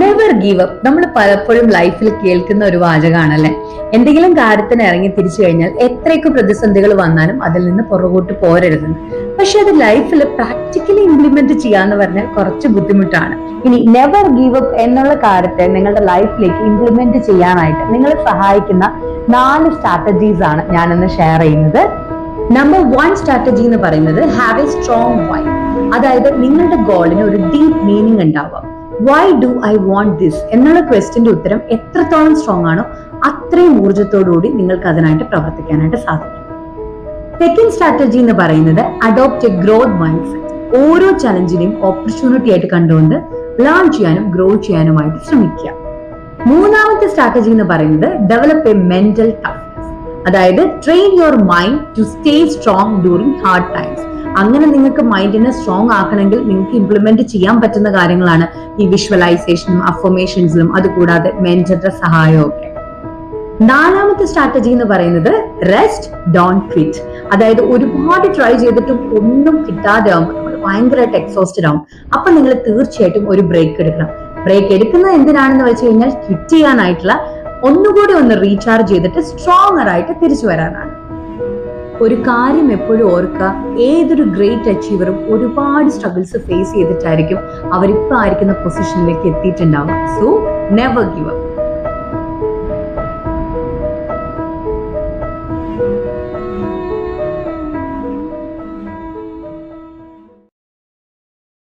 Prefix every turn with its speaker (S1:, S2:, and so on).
S1: Never give up നമ്മൾ പലപ്പോഴും ലൈഫിൽ കേൾക്കുന്ന ഒരു വാചകമാണല്ലേ എന്തെങ്കിലും കാര്യത്തിന് ഇറങ്ങി തിരിച്ചു കഴിഞ്ഞാൽ എത്രയൊക്കെ പ്രതിസന്ധികൾ വന്നാലും അതിൽ നിന്ന് പുറകോട്ട് പോരരുത്. പക്ഷെ അത് ലൈഫിൽ പ്രാക്ടിക്കലി ഇംപ്ലിമെന്റ് ചെയ്യാന്ന് പറഞ്ഞാൽ കുറച്ച് ബുദ്ധിമുട്ടാണ്. ഇനി നെവർ ഗീവ് അപ്പ് എന്നുള്ള കാര്യത്തെ നിങ്ങളുടെ ലൈഫിലേക്ക് ഇംപ്ലിമെന്റ് ചെയ്യാനായിട്ട് നിങ്ങളെ സഹായിക്കുന്ന നാല് സ്ട്രാറ്റജീസ് ആണ് ഞാനിന്ന് ഷെയർ ചെയ്യുന്നത്. നമ്പർ വൺ സ്ട്രാറ്റജി എന്ന് പറയുന്നത് ഹാവ് എ സ്ട്രോങ് വൈ അതായത് നിങ്ങളുടെ ഗോളിന് ഒരു ഡീപ് മീനിങ് ഉണ്ടാവാം why do I want this എന്നുള്ള ക്വസ്റ്റിന്റെ ഉത്തരം എത്രത്തോളം സ്ട്രോങ് ആണോ അത്രയും ഊർജത്തോടുകൂടി നിങ്ങൾക്ക് അതിനായിട്ട് പ്രവർത്തിക്കാനായിട്ട് സാധിക്കും. സെക്കൻഡ് സ്ട്രാറ്റജി എന്ന് പറയുന്നത് adopt a growth mindset ഓരോ ചലഞ്ചിനെയും ഓപ്പർച്യൂണിറ്റി ആയിട്ട് കണ്ടുകൊണ്ട് ലേൺ ചെയ്യാനും ഗ്രോ ചെയ്യാനുമായിട്ട് ശ്രമിക്കുക. മൂന്നാമത്തെ സ്ട്രാറ്റജി എന്ന് പറയുന്നത് ഡെവലപ്പ് എ മെന്റൽ ടഫ്നെസ് അതായത് train your mind to stay strong during hard times അങ്ങനെ നിങ്ങൾക്ക് മൈൻഡിനെ സ്ട്രോങ് ആക്കണമെങ്കിൽ നിങ്ങൾക്ക് ഇംപ്ലിമെന്റ് ചെയ്യാൻ പറ്റുന്ന കാര്യങ്ങളാണ് ഈ വിഷ്വലൈസേഷനും അഫോമേഷൻസിലും അതുകൂടാതെ മെന്ററുടെ സഹായവും ഒക്കെ. നാലാമത്തെ സ്ട്രാറ്റജി എന്ന് പറയുന്നത് റെസ്റ്റ് ഡോൺ ക്വിറ്റ് അതായത് ഒരുപാട് ട്രൈ ചെയ്തിട്ടും ഒന്നും കിട്ടാതെ ആവുമ്പോൾ നമ്മൾ ഭയങ്കരമായിട്ട് എക്സോസ്റ്റഡ് ആവും. അപ്പൊ നിങ്ങൾ തീർച്ചയായിട്ടും ഒരു ബ്രേക്ക് എടുക്കണം. ബ്രേക്ക് എടുക്കുന്നത് എന്തിനാണെന്ന് വെച്ച് കഴിഞ്ഞാൽ ക്വിറ്റ് ചെയ്യാനായിട്ടുള്ള ഒന്നുകൂടി ഒന്ന് റീചാർജ് ചെയ്തിട്ട് സ്ട്രോങ്ങർ ആയിട്ട് തിരിച്ചു വരാനാണ്. ഒരു കാര്യം എപ്പോഴും ഓർക്കുക ഏതൊരു ഗ്രേറ്റ് അച്ചീവറും ഒരുപാട് സ്ട്രഗിൾസ് ഫേസ് ചെയ്തിട്ടായിരിക്കും അവരിപ്പോൾ ആയിരിക്കുന്ന പൊസിഷനിലേക്ക് എത്തിയിട്ടുണ്ടാവുക. So never give up